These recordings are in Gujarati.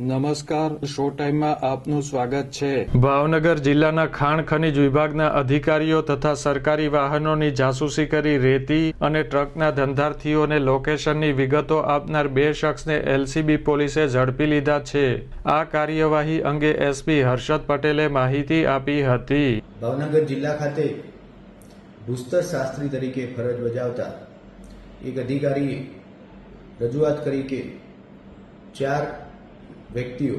નમસ્કાર શો ટાઈમમાં આપનું સ્વાગત છે. ભાવનગર જિલ્લાના ખાણ ખનીજ વિભાગના અધિકારીઓ તથા સરકારી વાહનોની જાસૂસી કરી રેતી અને ટ્રકના ધંધાર્થીઓને લોકેશનની વિગતો આપનાર બે શખ્સને એલસીબી પોલીસે ઝડપી લીધા છે. આ કાર્યવાહી અંગે એસપી હર્ષદ પટેલે માહિતી આપી હતી. ભાવનગર જિલ્લા ખાતે ભૂસ્તર શાસ્ત્રી તરીકે ફરજ બજાવતા એક અધિકારીએ રજૂઆત કરી કે ચાર વ્યક્તિઓ,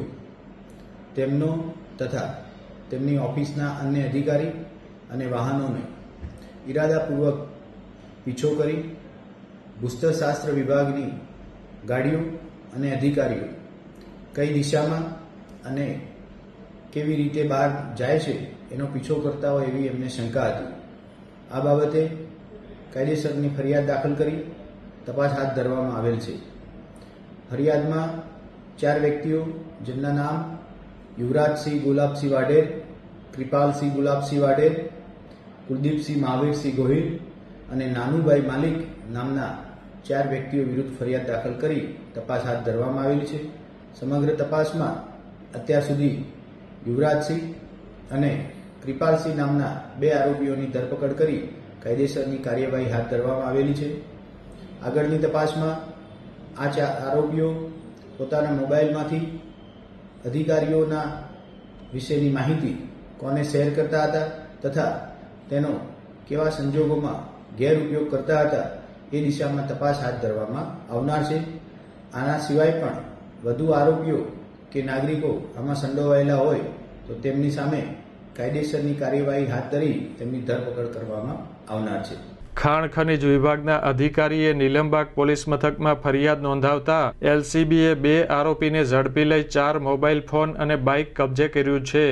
તેમનો તથા તેમની ઓફિસના અન્ય અધિકારી અને વાહનોને ઈરાદાપૂર્વક પીછો કરી ભૂસ્તરશાસ્ત્ર વિભાગની ગાડીઓ અને અધિકારીઓ કઈ દિશામાં અને કેવી રીતે બહાર જાય છે એનો પીછો કરતા હોય એવી એમને શંકા હતી. આ બાબતે કાયદેસરની ફરિયાદ દાખલ કરી તપાસ હાથ ધરવામાં આવેલ છે. ફરિયાદમાં ચાર વ્યક્તિઓ, જેમના નામ યુવરાજસિંહ ગુલાબસિંહ વાડેર કૃપાલસિંહ ગુલાબસિંહ વાડેર કુલદીપસિંહ મહાવીરસિંહ ગોહિલ અને નાનુભાઈ માલિક નામના ચાર વ્યક્તિઓ વિરુદ્ધ ફરિયાદ દાખલ કરી તપાસ હાથ ધરવામાં આવેલી છે. સમગ્ર તપાસમાં અત્યાર સુધી યુવરાજસિંહ અને કૃપાલસિંહ નામના બે આરોપીઓની ધરપકડ કરી કાયદેસરની કાર્યવાહી હાથ ધરવામાં આવેલી છે. આગળની તપાસમાં આ ચાર આરોપીઓ પોતાના મોબાઈલમાંથી અધિકારીઓના વિશેની માહિતી કોને શેર કરતા હતા તથા તેનો કેવા સંજોગોમાં ગેરઉપયોગ કરતા હતા એ દિશામાં તપાસ હાથ ધરવામાં આવનાર છે. આના સિવાય પણ વધુ આરોપીઓ કે નાગરિકો આમાં સંડોવાયેલા હોય તો તેમની સામે કાયદેસરની કાર્યવાહી હાથ ધરી તેમની ધરપકડ કરવામાં આવનાર છે. ખાણ ખનીજ વિભાગના અધિકારીએ નીલમબાગ પોલીસ મથકમાં ફરિયાદ નોંધાવતા એલસીબીએ બે આરોપીને ઝડપી લઈ ચાર મોબાઈલ ફોન અને બાઇક કબજે કર્યું છે.